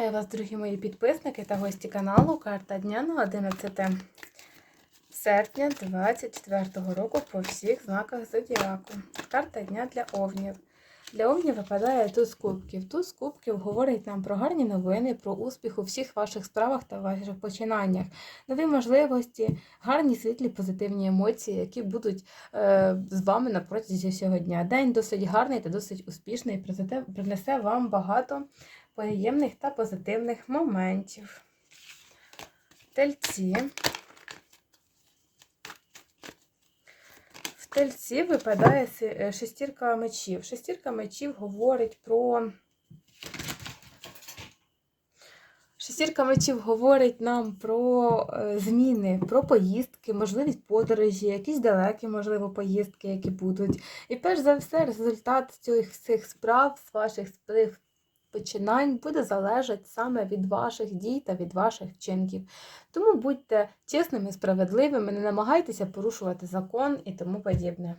Вітаю вас, дорогі мої підписники та гості каналу. Карта дня на 11 серпня 2024 року по всіх знаках зодіаку. Карта дня для овнів. Для овнів випадає туз кубків. Туз кубків говорить нам про гарні новини, про успіх у всіх ваших справах та ваших починаннях, нові можливості, гарні світлі позитивні емоції, які будуть е, з вами на протязі всього дня. День досить гарний та досить успішний, принесе вам багато приємних та позитивних моментів. Тельці. В тельці випадає е, шестірка мечів. Шестірка мечів говорить про. Шестірка мечів говорить нам про е, зміни, про поїздки, можливість подорожі, якісь далекі, можливо, поїздки, які будуть. І перш за все, результат цих всіх справ, ваших починань буде залежати саме від ваших дій та від ваших вчинків. Тому будьте чесними, справедливими, не намагайтеся порушувати закон і тому подібне.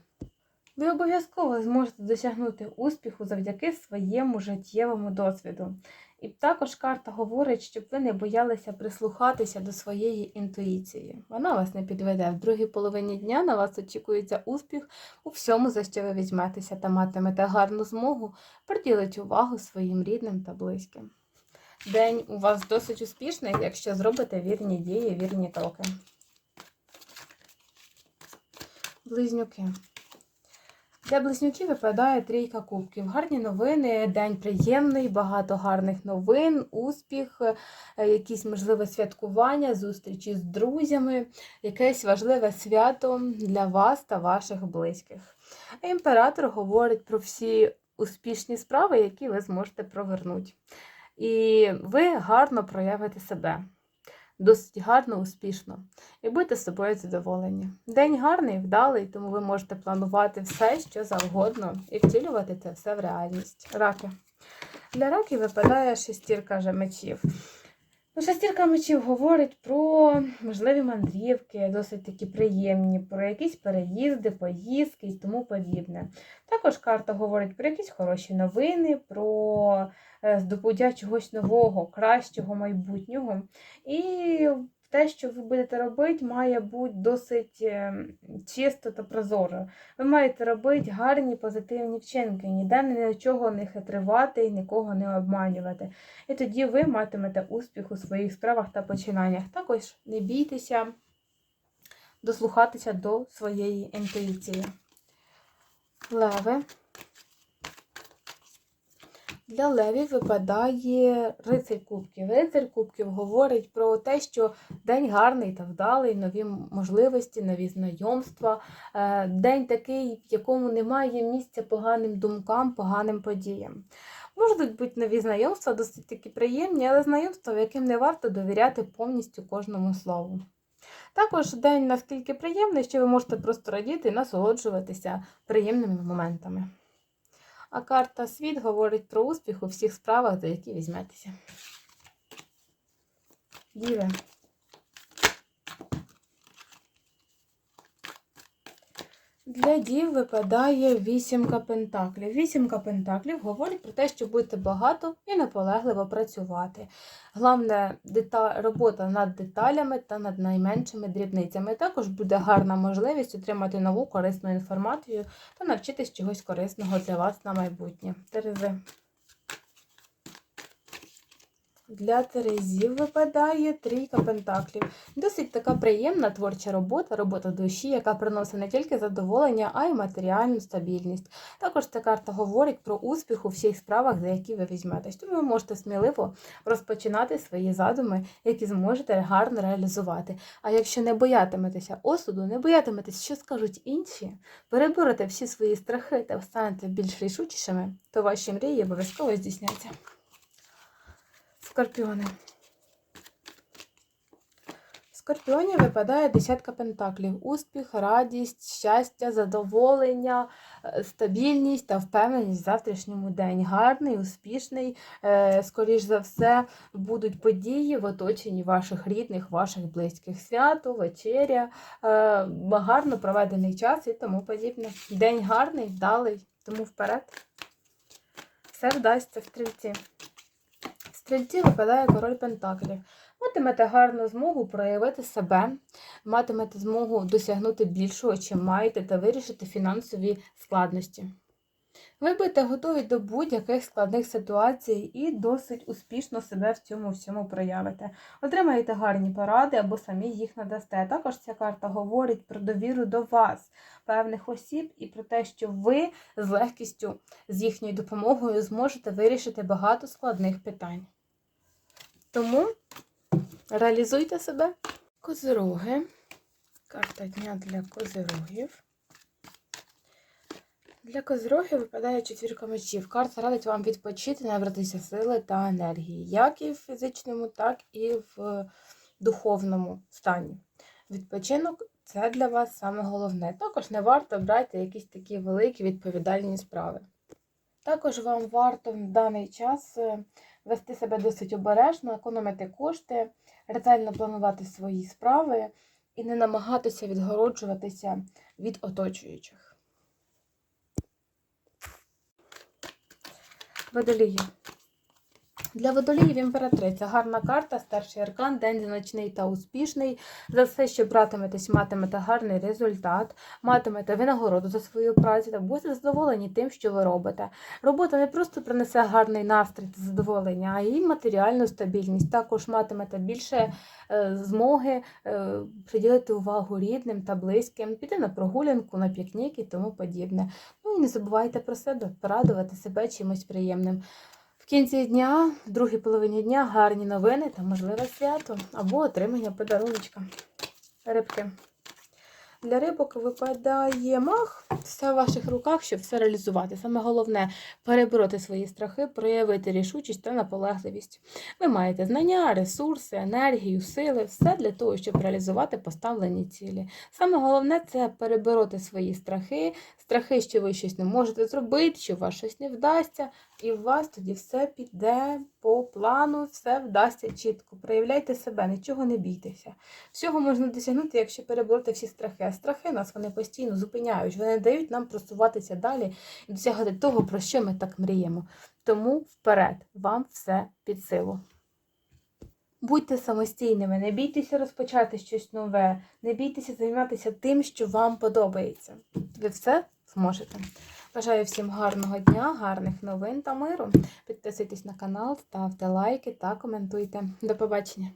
Ви обов'язково зможете досягнути успіху завдяки своєму життєвому досвіду. І також карта говорить, щоб ви не боялися прислухатися до своєї інтуїції. Вона вас не підведе. В другій половині дня на вас очікується успіх у всьому, за що ви візьметеся та матимете гарну змогу приділити увагу своїм рідним та близьким. День у вас досить успішний, якщо зробите вірні дії, вірні кроки. Близнюки. Для близнюків випадає трійка кубків. Гарні новини, день приємний, багато гарних новин, успіх, е, якісь можливе святкування, зустрічі з друзями, якесь важливе свято для вас та ваших близьких. Імператор говорить про всі успішні справи, які ви зможете провернути. І ви гарно проявите себе. Досить гарно, успішно. І будьте з собою задоволені. День гарний, вдалий, тому ви можете планувати все, що завгодно, і втілювати це все в реальність. Раки. Для раків випадає шестірка мечів. Ну, Шестірка мечів говорить про можливі мандрівки, досить такі приємні, про якісь переїзди, поїздки і тому подібне. Також карта говорить про якісь хороші новини, про е, здобуття чогось нового, кращого майбутнього. І те, що ви будете робити, має бути досить е, чисто та прозоро. Ви маєте робити гарні позитивні вчинки, ніде нічого не хитривати і нікого не обманювати. І тоді ви матимете успіх у своїх справах та починаннях. Також не бійтеся дослухатися до своєї інтуїції. Леви. Для левів випадає рицарь кубків. Рицарь кубків говорить про те, що день гарний та вдалий, нові можливості, нові знайомства. Е, День такий, в якому немає місця поганим думкам, поганим подіям. Можуть бути нові знайомства, досить такі приємні, але знайомства, яким не варто довіряти повністю кожному слову. Також день наскільки приємний, що ви можете просто радіти і насолоджуватися приємними моментами. А карта світ говорить про успіх у всіх справах, за які візьметеся. Діви. Для дів випадає вісімка пентаклів. Вісімка пентаклів говорить про те, що будете багато і наполегливо працювати. Головне робота над деталями та над найменшими дрібницями. Також буде гарна можливість отримати нову корисну інформацію та навчитись чогось корисного для вас на майбутнє. Терези. Для Терезів випадає трійка пентаклів. Досить така приємна творча робота, робота душі, яка приносить не тільки задоволення, а й матеріальну стабільність. Також ця карта говорить про успіх у всіх справах, за які ви візьметесь. Тому ви можете сміливо розпочинати свої задуми, які зможете гарно реалізувати. А якщо не боятиметеся осуду, не боятиметесь, що скажуть інші, переборете всі свої страхи та станете більш рішучішими, то ваші мрії обов'язково здійсняться. Скорпіони. Скорпіоні випадає десятка пентаклів. Успіх, радість, щастя, задоволення, е, стабільність та впевненість в завтрашньому день. Гарний, успішний. Е, Скоріш за все, будуть події в оточенні ваших рідних, ваших близьких. Свято, вечеря, е, гарно проведений час і тому подібне. День гарний, вдалий, тому вперед. Все вдасться в стрільці. Стрільці випадає король Пентаклів. Матимете гарну змогу проявити себе, матимете змогу досягнути більшого, чим маєте, та вирішити фінансові складності. Ви будете готові до будь-яких складних ситуацій і досить успішно себе в цьому всьому проявите. Отримаєте гарні поради або самі їх надасте. Також ця карта говорить про довіру до вас, певних осіб, і про те, що ви з легкістю, з їхньою допомогою зможете вирішити багато складних питань. Тому реалізуйте себе. Козироги. Карта дня для козирогів. Для козирогів випадає четвірка мечів. Карта радить вам відпочити, набратися сили та енергії, як і в фізичному, так і в духовному стані. Відпочинок це для вас саме головне. Також не варто брати якісь такі великі відповідальні справи. Також вам варто в даний час е, вести себе досить обережно, економити кошти, ретельно планувати свої справи і не намагатися відгороджуватися від оточуючих. Водолії. Для водоліїв імператриця гарна карта, старший аркан, день значний та успішний. За все, що братиметесь, матимете гарний результат, матимете винагороду за свою працю та будете задоволені тим, що ви робите. Робота не просто принесе гарний настрій та задоволення, а й матеріальну стабільність. Також матимете більше е, змоги е, приділити увагу рідним та близьким, піти на прогулянку, на пікнік і тому подібне. Ну і не забувайте про себе, порадувати себе чимось приємним. Кінці дня, в другій половині дня, гарні новини та можливе свято або отримання подарунка. Рибки. Для рибок випадає мах, все в ваших руках, щоб все реалізувати. Саме головне перебороти свої страхи, проявити рішучість та наполегливість. Ви маєте знання, ресурси, енергію, сили, все для того, щоб реалізувати поставлені цілі. Саме головне це перебороти свої страхи, страхи, що ви щось не можете зробити, що у вас щось не вдасться, і у вас тоді все піде по плану, все вдасться чітко. Проявляйте себе, нічого не бійтеся. Всього можна досягнути, якщо перебороти всі страхи. Страхи нас вони постійно зупиняють, вони дають нам просуватися далі і досягати того, про що ми так мріємо. Тому вперед, вам все під силу. Будьте самостійними, не бійтеся розпочати щось нове, не бійтеся займатися тим, що вам подобається. Ви все зможете. Бажаю всім гарного дня, гарних новин та миру. Підписуйтесь на канал, ставте лайки та коментуйте. До побачення!